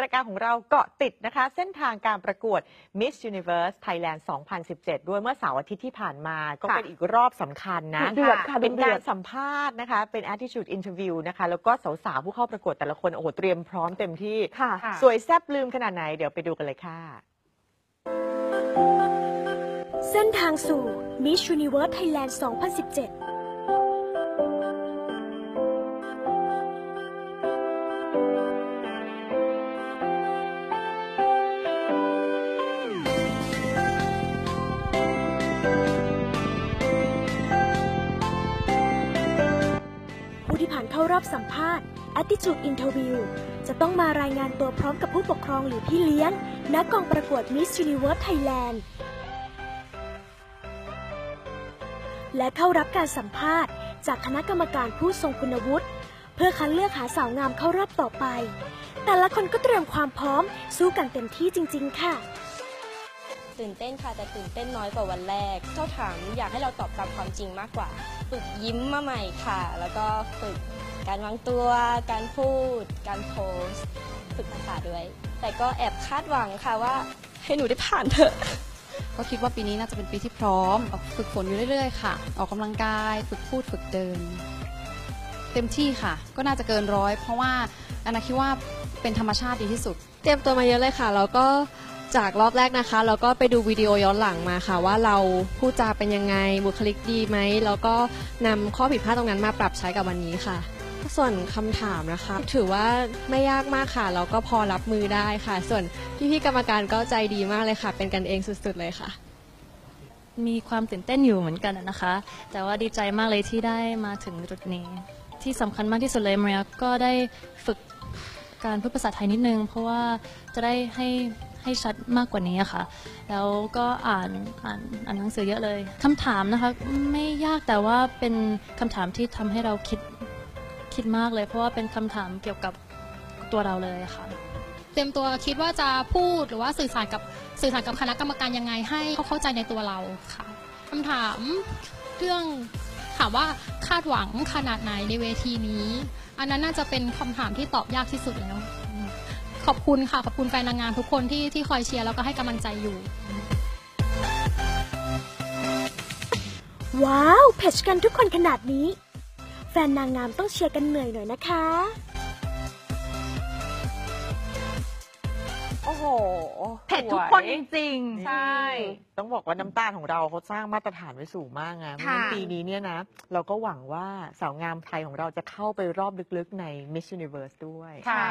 รายการของเราเกาะติดนะคะ เส้นทางการประกวด Miss Universe Thailand 2017 ด้วยเมื่อเสาร์อาทิตย์ที่ผ่านมาก็ค่ะเป็นอีกรอบสำคัญนะเดือดค่ะเป็นเดืกาอรดสัมภาษณ์นะคะ เป็น attitude interview นะคะ แล้วก็สาวๆ ผู้เข้าประกวดแต่ละคน โอ้โห เตรียมพร้อมเต็มที่ค่ะสวยแซ่บลืมขนาดไหน เดี๋ยวไปดูกันเลยค่ะ เส้นทางสู่ Miss Universe Thailand 2017 เข้ารอบสัมภาษณ์ Attitude Interview จะต้องมารายงานตัวพร้อมกับผู้ปกครองหรือพี่เลี้ยงณกองประกวด Miss Universe Thailand และเข้ารับการสัมภาษณ์ จากคณะกรรมการผู้ทรงคุณวุฒิเพื่อคัดเลือกหาสาวงามเข้ารอบต่อไป แต่ละคนก็เตรียมความพร้อมสู้กันเต็มที่จริง ๆ ค่ะ ตื่นเต้นค่ะแต่ตื่นเต้นน้อยกว่าวันแรกเขาถามอยากให้เราตอบตามความจริงมากกว่า ฝึกยิ้มมาใหม่ค่ะ แล้วก็ฝึกการวางตัว การพูด การโพสต์ฝึกภาษาด้วย แต่ก็แอบคาดหวังค่ะว่าให้หนูได้ผ่านเถอะ ก็คิดว่าปีนี้น่าจะเป็นปีที่พร้อมออกฝึกฝนอยู่เรื่อยๆค่ะ ออกกำลังกาย ฝึกพูดฝึกเดิน เต็มที่ค่ะ ก็น่าจะเกินร้อย เพราะว่าอันนาคิดว่าเป็นธรรมชาติดีที่สุด เตรียมตัวมาเยอะเลยค่ะ แล้วก็ จากรอบแรกนะคะเราก็ไปดูวิดีโอย้อนหลังมาค่ะ ว่าเราพูดจาเป็นยังไงบุคลิกดีไหม แล้วก็นำข้อผิดพลาดตรงนั้นมาปรับใช้กับวันนี้ค่ะ ส่วนคำถามนะคะ ถือว่าไม่ยากมากค่ะเราก็พอรับมือได้ค่ะ ส่วนพี่ๆกรรมการก็ใจดีมากเลยค่ะ เป็นกันเองสุดๆเลยค่ะ มีความตื่นเต้นอยู่เหมือนกันนะคะ แต่ว่าดีใจมากเลยที่ได้มาถึงจุดนี้ ที่สำคัญมากที่สุดเลยเมาริยก็ได้ฝึกการพูดภาษาไทยนิดนึง เพราะว่าจะได้ให้ ให้ชัดมากกว่านี้ค่ะ แล้วก็อ่านอ่านอ่านหนังสือเยอะเลยคำถามนะคะไม่ยากแต่ว่าเป็นคำถามที่ทำให้เราคิดคิดมากเลย เพราะว่าเป็นคำถามเกี่ยวกับตัวเราเลยค่ะ เตรียมตัวคิดว่าจะพูดหรือว่าสื่อสารกับสื่อสารกับคณะกรรมการยังไงให้เขาเข้าใจในตัวเราค่ะคำถามเรื่องถามว่าคาดหวังขนาดไหนในเวทีนี้ อันนั้นน่าจะเป็นคำถามที่ตอบยากที่สุดแล้ว อืมขอบคุณค่ะ ขอบคุณแฟนนางงามทุกคนที่ที่คอยเชียร์แล้วก็ให้กำลังใจอยู่ ว้าวเพจกันทุกคนขนาดนี้ แฟนนางงามต้องเชียร์กันเหนื่อยหน่อยนะคะ โอ้โหเผ็ดทุกคนจริงนี่ๆใช่ ต้องบอกว่าน้ำตาลของเราเขาสร้างมาตรฐานไว้สูงมากนะเพราะฉะนั้นค่ะปีนี้เนี่ยนะ เราก็หวังว่าสาวงามไทยของเราจะเข้าไปรอบลึกๆใน Miss Universe ด้วย ใช่